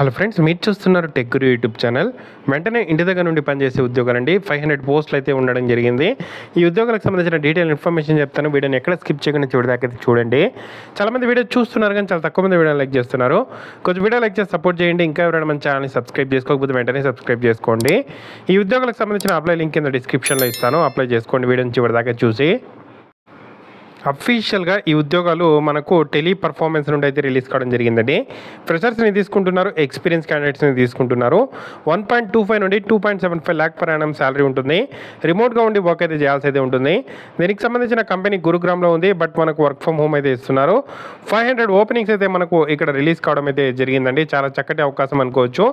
Hello friends మీరు చూస్తున్నారు tech గురు YouTube channel. వెంటనే ఇంటి దగ్గర నుండి పనిచేసే ఉద్యోగాలండి. ఫైవ్ హండ్రెడ్ పోస్టులు అయితే ఉండడం జరిగింది. ఈ ఉద్యోగాలకు సంబంధించిన డీటెయిల్ ఇన్ఫర్మేషన్ చెప్తాను. వీడియోని ఎక్కడ స్కిప్ చేయకుండా చూడదాకా అయితే చూడండి. చాలామంది వీడియో చూస్తున్నారు కానీ చాలా తక్కువ మంది వీడియో లైక్ చేస్తున్నారు. కొంచెం వీడియో లైక్ చేసి సపోర్ట్ చేయండి. ఇంకా ఎవరైనా మన ఛానల్ని సబ్స్క్రైబ్ చేసుకోకపోతే వెంటనే సబ్స్క్రైబ్ చేసుకోండి. ఈ ఉద్యోగాలకు సంబంధించిన అప్లై లింక్ కింద డిస్క్రిప్షన్లో ఇస్తాను. అప్లై చేసుకోండి. వీడియోని చివరిదాకా చూసి అఫీషియల్గా ఈ ఉద్యోగాలు మనకు టెలి పర్ఫార్మెన్స్ నుండి అయితే రిలీజ్ కావడం జరిగిందండి. ఫ్రెషర్స్ని తీసుకుంటున్నారు ఎక్స్పీరియన్స్ క్యాండిడేట్స్ని తీసుకుంటున్నారు. వన్ పాయింట్ టూ ఫైవ్ నుండి two point seven five lakh per annum salary ఉంటుంది. రిమోట్గా ఉండి వర్క్ అయితే చేయాల్సి అయితే ఉంటుంది. దీనికి సంబంధించిన కంపెనీ గురుగ్రామ్లో ఉంది బట్ మనకు వర్క్ ఫ్రమ్ హోమ్ అయితే ఇస్తున్నారు. ఫైవ్ హండ్రెడ్ ఓపెనింగ్స్ అయితే మనకు ఇక్కడ రిలీజ్ కావడం అయితే జరిగిందండి. చాలా చక్కటి అవకాశం అనుకోవచ్చు.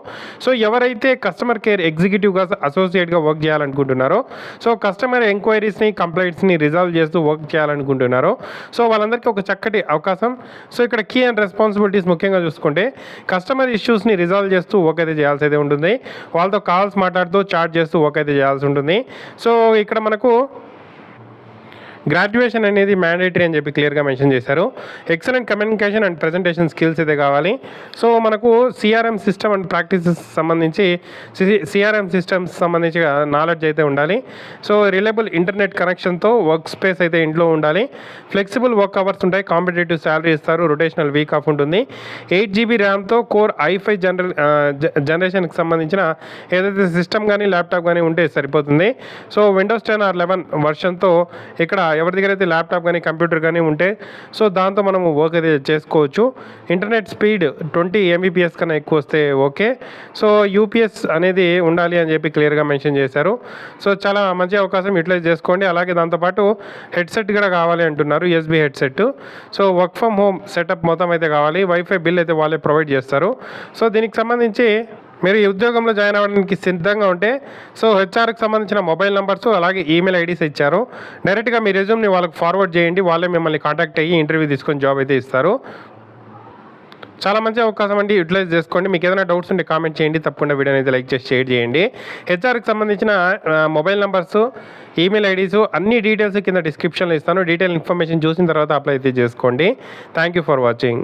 సో ఎవరైతే కస్టమర్ కేర్ ఎగ్జిక్యూటివ్గా అసోసియేట్గా వర్క్ చేయాలనుకుంటున్నారో సో కస్టమర్ ఎంక్వైరీస్ని కంప్లైంట్స్ని రిజాల్వ్ చేస్తూ వర్క్ చేయాలనుకుంటున్నారు సో వాళ్ళందరికీ ఒక చక్కటి అవకాశం. సో ఇక్కడ కీ అండ్ రెస్పాన్సిబిలిటీస్ ముఖ్యంగా చూసుకుంటే కస్టమర్ ఇష్యూస్ని రిజాల్వ్ చేస్తూ వర్క్ అయితే చేయాల్సి అయితే ఉంటుంది. వాళ్ళతో కాల్స్ మాట్లాడుతూ చాట్ చేస్తూ వర్క్ చేయాల్సి ఉంటుంది. సో ఇక్కడ మనకు గ్రాడ్యుయేషన్ అనేది మ్యాండేటరీ అని చెప్పి క్లియర్గా మెన్షన్ చేశారు. Excellent communication and presentation skills అయితే కావాలి. సో మనకు సిఆర్ఎం సిస్టమ్ అండ్ ప్రాక్టీసెస్ సంబంధించి సిఆర్ఎం సిస్టమ్స్ సంబంధించి నాలెడ్జ్ అయితే ఉండాలి. సో రిలయబుల్ ఇంటర్నెట్ కనెక్షన్తో వర్క్ స్పేస్ అయితే ఇంట్లో ఉండాలి. ఫ్లెక్సిబుల్ వర్క్ అవర్స్ ఉంటాయి. కాంపిటేటివ్ శాలరీ ఇస్తారు. రొటేషనల్ వీక్ ఆఫ్ ఉంటుంది. ఎయిట్ జీబీ ర్యామ్తో కోర్ ఐఫై జనరల్ జనరేషన్కి సంబంధించిన ఏదైతే సిస్టమ్ కానీ ల్యాప్టాప్ కానీ ఉంటే సరిపోతుంది. So windows ten or eleven వర్షన్తో ఇక్కడ ఎవరి దగ్గర అయితే ల్యాప్టాప్ కానీ కంప్యూటర్ కానీ ఉంటే సో దాంతో మనము వర్క్ అయితే చేసుకోవచ్చు. ఇంటర్నెట్ స్పీడ్ ట్వంటీ ఎంబీపీఎస్ కన్నా ఎక్కువ వస్తే ఓకే. సో యూపీఎస్ అనేది ఉండాలి అని చెప్పి క్లియర్గా మెన్షన్ చేశారు. సో చాలా మంచి అవకాశం యూటిలైజ్ చేసుకోండి. అలాగే దాంతోపాటు హెడ్సెట్ కూడా కావాలి అంటున్నారు USB headset so work from home setup మొత్తం అయితే కావాలి. వైఫై బిల్ అయితే వాళ్ళే ప్రొవైడ్ చేస్తారు. సో దీనికి సంబంధించి మీరు ఈ ఉద్యోగంలో జాయిన్ అవ్వడానికి సిద్ధంగా ఉంటే సో హెచ్ఆర్కి సంబంధించిన మొబైల్ నెంబర్స్ అలాగే ఈమెయిల్ ఐడీస్ ఇచ్చారు. డైరెక్ట్గా మీ రెజ్యూమ్ని వాళ్ళకి ఫార్వర్డ్ చేయండి వాళ్ళే మిమ్మల్ని కాంటాక్ట్ అయ్యి ఇంటర్వ్యూ తీసుకొని జాబ్ అయితే ఇస్తారు. చాలా మంచి అవకాశం అండి యూటిలైజ్ చేసుకోండి. మీకు ఏదైనా డౌట్స్ ఉంటే కామెంట్ చేయండి తప్పకుండా వీడియోని అయితే లైక్ చేసి షేర్ చేయండి. హెచ్ఆర్కి సంబంధించిన మొబైల్ నెంబర్స్ ఈమెయిల్ ఐడీస్ అన్ని డీటెయిల్స్ కింద డిస్క్రిప్షన్లో ఇస్తాను. డీటెయిల్ ఇన్ఫర్మేషన్ చూసిన తర్వాత అప్లై అయితే చేసుకోండి. Thank you for watching.